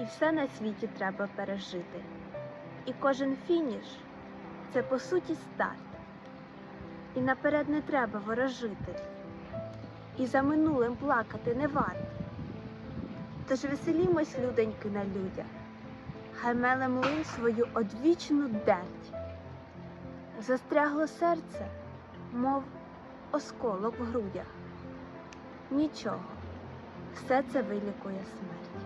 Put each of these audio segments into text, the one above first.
І все на світі треба пережити. І кожен фініш це по суті старт. І наперед не треба ворожити, і за минулим плакати не варто. Тож веселімось, людоньки, на людях, хай меле млин свою одвічну дерть. Застрягло серце, мов осколок в грудях. Нічого, все це вилікує смерть.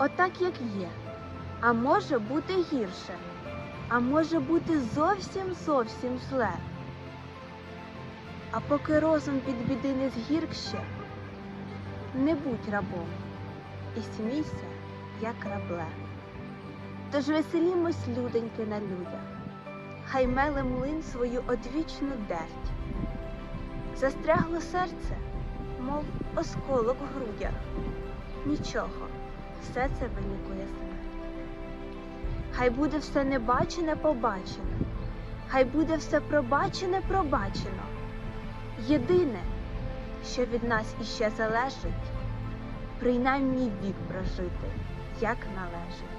Отак, як є, а може бути гірше, а може бути зовсім зовсім зле. А поки розум від біди не згірк ще, не будь рабом і смійся, як рабле. Тож веселімось, люденьки, на людях, хай меле млин свою одвічну дерть. Застрягло серце, мов осколок в грудях. Нічого, все це вилікує смерть. Хай буде все небачене побачене, хай буде все пробачене пробачено. Єдине, що від нас іще залежить, принаймні вік прожити, як належить.